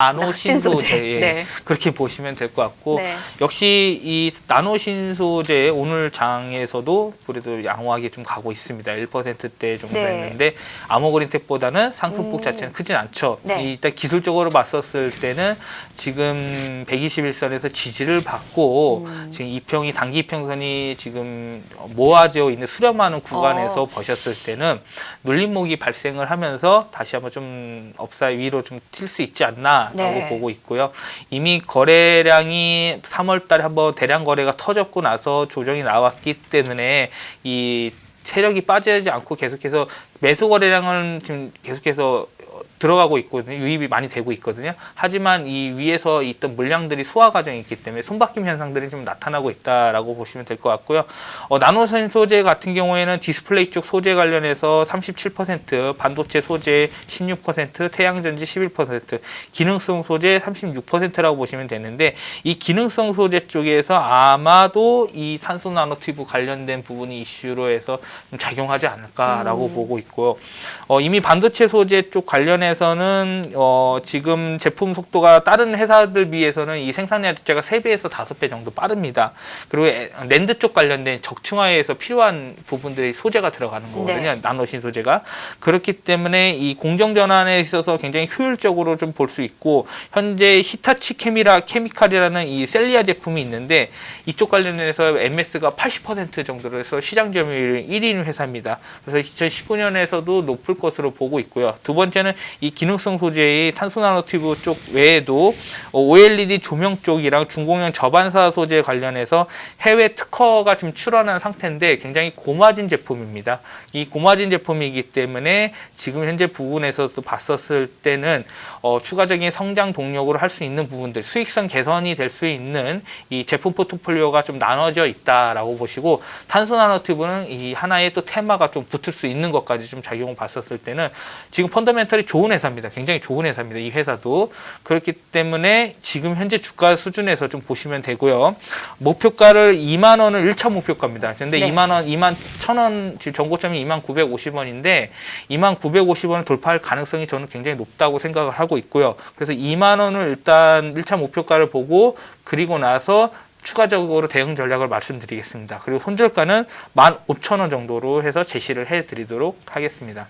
나노 신소재. 신소재 예, 네. 그렇게 보시면 될 것 같고 네. 역시 이 나노 신소재 오늘 장에서도 그래도 양호하게 좀 가고 있습니다. 1%대 정도 네. 했는데 아모그린텍보다는 상승폭 음. 자체는 크진 않죠. 네. 이 일단 기술적으로 맞섰을 때는 지금 121선에서 지지를 받고 음. 지금 이평이 단기 이평선이 지금 모아져 있는 수렴하는 구간에서 어. 버셨을 때는 눌림목이 발생을 하면서 다시 한번 좀 업사이 위로 좀 튈 수 있지 않나 라고 네. 보고 있고요. 이미 거래량이 3월 달에 한번 대량 거래가 터졌고 나서 조정이 나왔기 때문에 이 세력이 빠지지 않고 계속해서 매수 거래량은 지금 계속해서 어, 들어가고 있거든요. 유입이 많이 되고 있거든요. 하지만 이 위에서 있던 물량들이 소화 과정이 있기 때문에 손바뀜 현상들이 좀 나타나고 있다라고 보시면 될 것 같고요. 어, 나노선 소재 같은 경우에는 디스플레이 쪽 소재 관련해서 37%, 반도체 소재 16%, 태양전지 11%, 기능성 소재 36%라고 보시면 되는데 이 기능성 소재 쪽에서 아마도 이 탄소 나노 튜브 관련된 부분이 이슈로 해서 좀 작용하지 않을까라고 음. 보고 있고요. 어, 이미 반도체 소재 쪽 관련해 서는 어, 지금 제품 속도가 다른 회사들 비해서는 이 생산량 자체가 3배에서 5배 정도 빠릅니다. 그리고 에- 랜드 쪽 관련된 적층화에서 필요한 부분들이 소재가 들어가는 거거든요. 네. 나노신 소재가. 그렇기 때문에 이 공정 전환에 있어서 굉장히 효율적으로 좀 볼 수 있고 현재 히타치 케미라 케미칼이라는 이 셀리아 제품이 있는데 이쪽 관련해서 MS가 80% 정도로 해서 시장 점유율 1위인 회사입니다. 그래서 2019년에서도 높을 것으로 보고 있고요. 두 번째는 이 기능성 소재의 탄소 나노튜브 쪽 외에도 어, OLED 조명 쪽이랑 중공형 저반사 소재 관련해서 해외 특허가 지금 출원한 상태인데 굉장히 고마진 제품입니다. 이 고마진 제품이기 때문에 지금 현재 부분에서도 봤었을 때는 어, 추가적인 성장 동력으로 할 수 있는 부분들, 수익성 개선이 될 수 있는 이 제품 포트폴리오가 좀 나눠져 있다라고 보시고 탄소 나노튜브는 이 하나의 또 테마가 좀 붙을 수 있는 것까지 좀 작용을 봤었을 때는 지금 펀더멘털이 좋은 회사입니다. 굉장히 좋은 회사입니다. 이 회사도 그렇기 때문에 지금 현재 주가 수준에서 좀 보시면 되고요. 목표가를 2만 원을 1차 목표가입니다. 근데 네. 2만 원, 2만 1천 원 지금 전고점이 2만 950원인데 2만 950원을 돌파할 가능성이 저는 굉장히 높다고 생각을 하고 있고요. 그래서 2만 원을 일단 1차 목표가를 보고 그리고 나서 추가적으로 대응 전략을 말씀드리겠습니다. 그리고 손절가는 15,000원 정도로 해서 제시를 해 드리도록 하겠습니다.